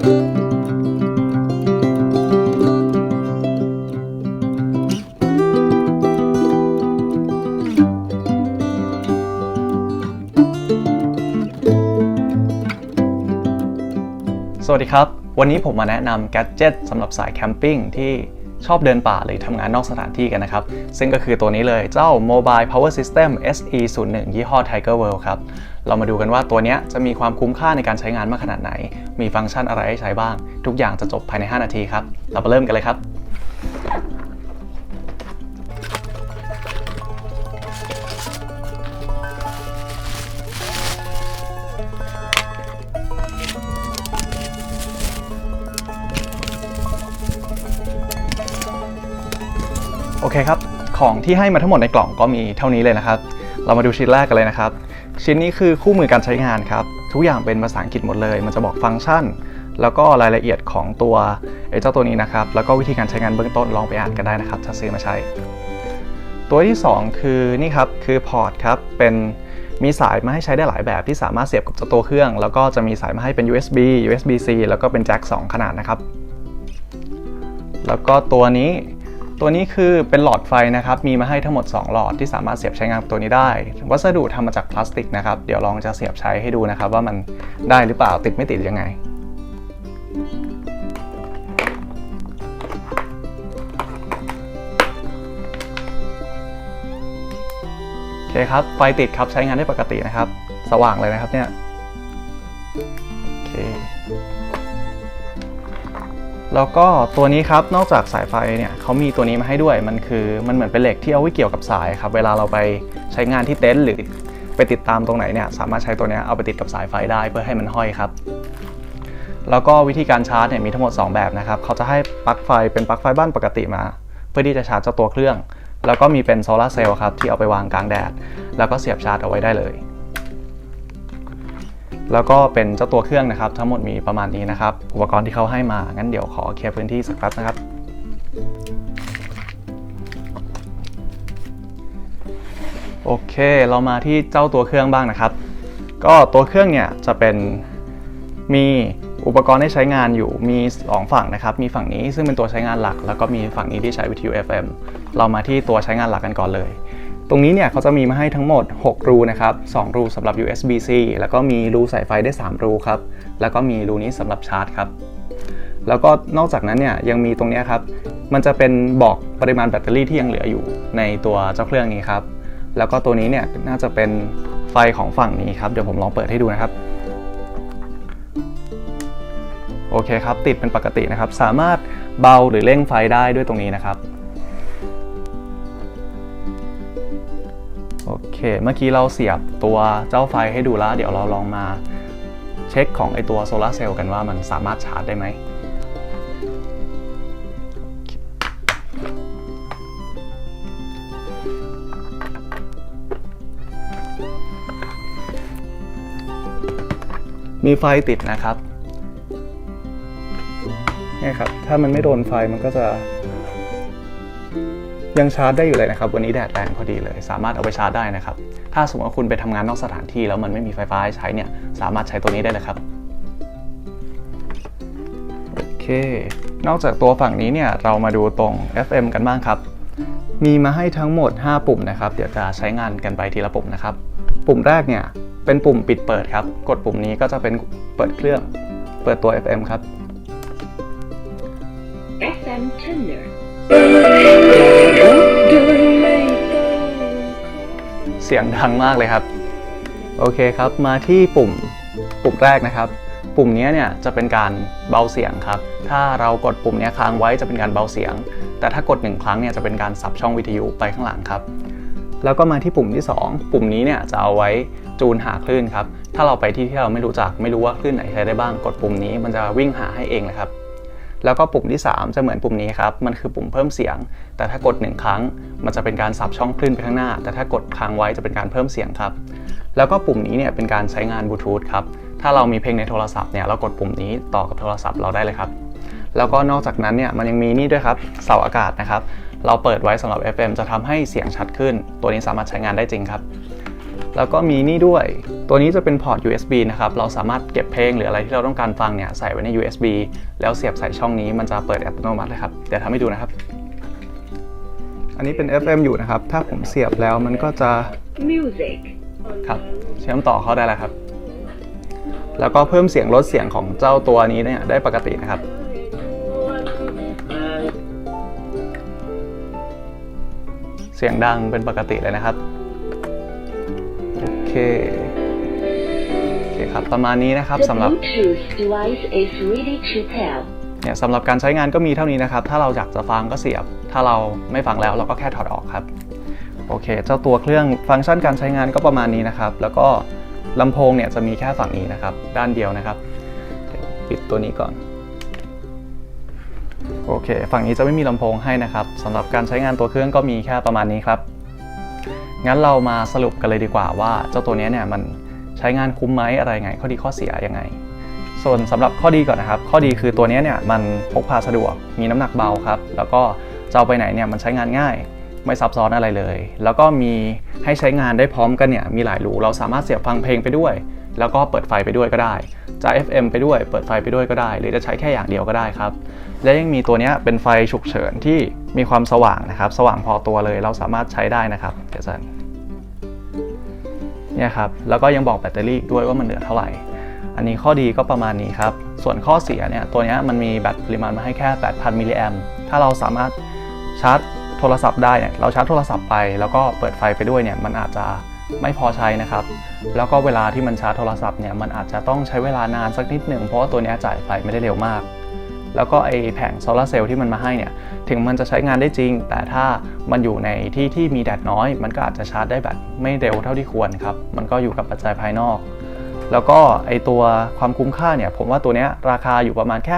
สวัสดีครับ วันนี้ผมมาแนะนำแกดเจิตสำหรับสายแคมปิ้งที่ชอบเดินป่าหรือทำงานนอกสถานที่กันนะครับ ซึ่งก็คือตัวนี้เลยเจ้า Mobile Power System SE01 ยี่ห้อ Tiger World ครับ เรามาดูกันว่าตัวนี้จะมีความคุ้มค่าในการใช้งานมากขนาดไหน มีฟังก์ชันอะไรให้ใช้บ้าง ทุกอย่างจะจบภายใน 5 นาทีครับ เรามาเริ่มกันเลยครับโอเคครับ ของที่ให้มาทั้งหมดในกล่องก็มีเท่านี้เลยนะครับ เรามาดูชิ้นแรกกันเลยนะครับ ชิ้นนี้คือคู่มือการใช้งานครับ ทุกอย่างเป็นภาษาอังกฤษหมดเลย มันจะบอกฟังก์ชัน แล้วก็รายละเอียดของตัวไอ้เจ้าตัวนี้นะครับ แล้วก็วิธีการใช้งานเบื้องต้นลองไปอ่านกันได้นะครับ ถ้าซื้อมาใช้ ตัวที่ 2 คือนี่ครับ คือพอร์ตครับ เป็นมีสายมาให้ใช้ได้หลายแบบที่สามารถเสียบกับตัวเครื่อง แล้วก็จะมีสายมาให้เป็น USB USB-C แล้วก็เป็นแจ็ค2 ขนาดนะครับ แล้วก็ตัวนี้ ตัวนี้คือเป็นหลอดไฟนะครับ มีมาให้ทั้งหมด 2 หลอดที่สามารถเสียบใช้งานตัวนี้ได้ วัสดุทำมาจากพลาสติกนะครับ เดี๋ยวลองจะเสียบใช้ให้ดูนะครับ ว่ามันได้หรือเปล่าติดไม่ติดยังไง โอเคครับ ไฟติดครับใช้งานได้ปกตินะครับ สว่างเลยนะครับเนี่ย โอเค แล้วก็ตัวนี้ครับนอกจากสายไฟเนี่ยเขามีตัวนี้มาให้ด้วยมันคือมันเหมือนเป็นเหล็กที่เอาไว้เกี่ยวกับสายครับเวลาเราไปใช้งานที่เต็นท์หรือไปติดตามตรงไหนเนี่ยสามารถใช้ตัวนี้เอาไปติดกับสายไฟได้เพื่อให้มันห้อยครับแล้วก็วิธีการชาร์จเนี่ยมีทั้งหมด 2 แบบนะครับเขาจะให้ปลั๊กไฟเป็นปลั๊กไฟบ้านปกติมา เพื่อที่จะชาร์จเจ้าตัวเครื่อง แล้วก็มีเป็นโซลาร์เซลล์ครับที่เอาไปวางกลางแดด แล้วก็เสียบชาร์จเอาไว้ได้เลย แล้วก็เป็นเจ้าตัวเครื่องนะครับ ทั้งหมดมีประมาณนี้นะครับ อุปกรณ์ที่เขาให้มา งั้นเดี๋ยวขอเคลียร์พื้นที่สักแป๊บนะครับ โอเค เรามาที่เจ้าตัวเครื่องบ้างนะครับ ก็ตัวเครื่องเนี่ยจะเป็นมีอุปกรณ์ให้ใช้งานอยู่มีสองฝั่งนะครับ มีฝั่งนี้ซึ่งเป็นตัวใช้งานหลัก แล้วก็มีฝั่งนี้ที่ใช้วิทยุ FM เรามาที่ตัวใช้งานหลักกันก่อนเลย ตรงนี้เนี่ยเขาจะมีมาให้ทั้งหมด 6 รูนะครับ 2 รูสำหรับ USB-C แล้วก็มีรูใส่ไฟได้ 3 รูครับ แล้วก็มีรูนี้สำหรับชาร์จครับ แล้วก็นอกจากนั้นเนี่ยยังมีตรงนี้ครับ มันจะเป็นบอกปริมาณแบตเตอรี่ที่ยังเหลืออยู่ในตัวเจ้าเครื่องนี้ครับ แล้วก็ตัวนี้เนี่ยน่าจะเป็นไฟของฝั่งนี้ครับ เดี๋ยวผมลองเปิดให้ดูนะครับโอเคครับ ติดเป็นปกตินะครับ สามารถเบาหรือเร่งไฟได้ด้วยตรงนี้นะครับ โอเค เมื่อกี้เราเสียบตัวเจ้าไฟให้ดูแล้วเดี๋ยวเราลองมาเช็คของไอตัวโซลาร์เซลล์กันว่ามันสามารถชาร์จได้ไหมมีไฟติดนะครับนี่ครับ ถ้ามันไม่โดนไฟมันก็จะ ยังชาร์จได้อยู่เลยนะครับ วันนี้แดดแรงพอดีเลย สามารถเอาไปชาร์จได้นะครับ ถ้าสมมติว่าคุณไปทำงานนอกสถานที่แล้วมันไม่มีไฟฟ้าให้ใช้เนี่ย สามารถใช้ตัวนี้ได้เลยครับ โอเค นอกจากตัวฝั่งนี้เนี่ยเรามาดูตรง FM กันบ้างครับ มีมาให้ทั้งหมด 5 ปุ่มนะครับ เดี๋ยวจะใช้งานกันไปทีละปุ่มนะครับ ปุ่มแรกเนี่ยเป็นปุ่มปิดเปิดครับ กดปุ่มนี้ก็จะเป็นเปิดเครื่อง เปิดตัว FM ครับ FM tender. สียงดังมากเลยครับ โอเคครับมาที่ปุ่มปุ่มแรกนะครับ ปุ่มนี้เนี่ยจะเป็นการเบาเสียงครับ ถ้าเรากดปุ่มนี้ค้างไว้จะเป็นการเบาเสียง แต่ถ้ากดหนึ่งครั้งเนี่ยจะเป็นการสับช่องวิทยุไปข้างหลังครับ แล้วก็มาที่ปุ่มที่ 2 ปุ่มนี้เนี่ยจะเอาไว้จูนหาคลื่นครับ ถ้าเราไปที่ที่เราไม่รู้จักไม่รู้ว่าคลื่นไหนใช้ได้บ้าง กดปุ่มนี้มันจะวิ่งหาให้เองเลยครับ แล้วก็ปุ่มที่ 3 จะเหมือนปุ่มนี้ครับ มันคือปุ่มเพิ่มเสียง แต่ถ้ากด 1 ครั้ง มันจะเป็นการสับช่องคลื่นไปข้างหน้า แต่ถ้ากดค้างไว้จะเป็นการเพิ่มเสียงครับ แล้วก็ปุ่มนี้เนี่ยเป็นการใช้งานบลูทูธครับ ถ้าเรามีเพลงในโทรศัพท์เนี่ยเรากดปุ่มนี้ต่อกับโทรศัพท์เราได้เลยครับ แล้วก็นอกจากนั้นเนี่ยมันยังมีนี่ด้วยครับ เสาอากาศนะครับ เราเปิดไว้สำหรับ FM จะทำให้เสียงชัดขึ้น ตัวนี้สามารถใช้งานได้จริงครับ แล้วก็มีนี่ด้วย ตัวนี้จะเป็นพอร์ต USB นะครับ เราสามารถเก็บเพลงหรืออะไรที่เราต้องการฟังเนี่ยใส่ไว้ใน USB แล้วเสียบใส่ช่องนี้มันจะเปิดอัตโนมัติเลยครับ เดี๋ยวทำให้ดูนะครับ อันนี้เป็น FM อยู่นะครับ ถ้าผมเสียบแล้วมันก็จะ Music. ครับเชื่อมต่อเข้าได้แล้วครับ แล้วก็เพิ่มเสียงลดเสียงของเจ้าตัวนี้เนี่ยได้ปกตินะครับเสียงดังเป็นปกติเลยนะครับโอ เคโอเคครับประมาณนี้นะครับ The สำหรับ Bluetooth device is ready to pair. เนี่ยสำหรับการใช้งานก็มีเท่านี้นะครับ ถ้าเราอยากจะฟังก็เสียบ ถ้าเราไม่ฟังแล้วเราก็แค่ถอดออกครับ โอเค เจ้าตัวเครื่องฟังก์ชันการใช้งานก็ประมาณนี้นะครับ แล้วก็ลำโพงเนี่ยจะมีแค่ฝั่งนี้นะครับ ด้านเดียวนะครับเดี๋ยวปิดตัวนี้ก่อน โอเค ฝั่งนี้จะไม่มีลำโพงให้นะครับสำหรับการใช้งานตัวเครื่องก็มีแค่ประมาณนี้ครับ งั้นเรามาสรุปกันเลยดีกว่าว่าเจ้าตัวนี้เนี่ยมันใช้งานคุ้มไหมอะไรไง ข้อดีข้อเสียยังไง ส่วนสำหรับข้อดีก่อนนะครับ ข้อดีคือตัวนี้เนี่ยมันพกพาสะดวกมีน้ำหนักเบาครับ แล้วก็จะเอาไปไหนเนี่ยมันใช้งานง่าย ไม่ซับซ้อนอะไรเลย แล้วก็มีให้ใช้งานได้พร้อมกันเนี่ยมีหลายรูเราสามารถเสียบฟังเพลงไปด้วย แล้วก็เปิดไฟไปด้วยก็ได้จะ FM ไปด้วยเปิดไฟไปด้วยก็ได้ หรือจะใช้แค่อย่างเดียวก็ได้ครับ และยังมีตัวนี้เป็นไฟฉุกเฉินที่มีความสว่างนะครับ สว่างพอตัวเลยเราสามารถใช้ได้นะครับเดี๋ยวจะเนี่ยครับแล้วก็ยังบอกแบตเตอรี่ด้วยว่ามันเหลือเท่าไหร่ อันนี้ข้อดีก็ประมาณนี้ครับ ส่วนข้อเสียเนี่ยตัวนี้มันมีแบตปริมาณมาให้แค่ 8,000มิลลิแอมถ้าเราสามารถชาร์จโทรศัพท์ได้เนี่ยเราชาร์จโทรศัพท์ไป แล้วก็เปิดไฟไปด้วยเนี่ยมันอาจจะ ไม่พอใช้นะครับ แล้วก็เวลาที่มันชาร์จโทรศัพท์เนี่ย มันอาจจะต้องใช้เวลานานสักนิดหนึ่ง เพราะว่าตัวนี้จ่ายไฟไม่ได้เร็วมาก แล้วก็ไอแผงโซลาร์เซลล์ที่มันมาให้เนี่ย ถึงมันจะใช้งานได้จริง แต่ถ้ามันอยู่ในที่ที่มีแดดน้อย มันก็อาจจะชาร์จได้แบบไม่เร็วเท่าที่ควรครับ มันก็อยู่กับปัจจัยภายนอก แล้วก็ไอตัวความคุ้มค่าเนี่ย ผมว่าตัวนี้ราคาอยู่ประมาณแค่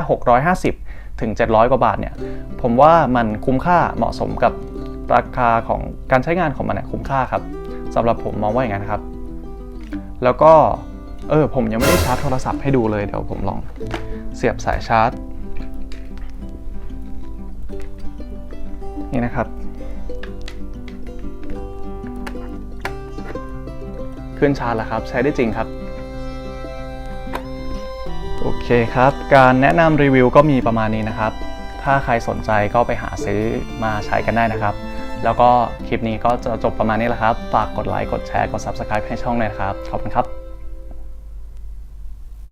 650 ถึง 700 กว่าบาทเนี่ย ผมว่ามันคุ้มค่าเหมาะสมกับราคาของการใช้งานของมันเนี่ยคุ้มค่าครับ สำหรับผมมองว่าอย่างนั้นครับ แล้วก็เออผมยังไม่ได้ชาร์จโทรศัพท์ให้ดูเลยเดี๋ยวผมลองเสียบสายชาร์จ นี่นะครับ ขึ้นชาร์จแล้วครับ ใช้ได้จริงครับ โอเคครับ การแนะนำรีวิวก็มีประมาณนี้นะครับ ถ้าใครสนใจก็ไปหาซื้อมาใช้กันได้นะครับ แล้วก็คลิปนี้ก็จะจบประมาณนี้แหละครับ ฝากกดไลค์ กดแชร์ กด Subscribe ให้ช่องเลยนะครับ ขอบคุณครับ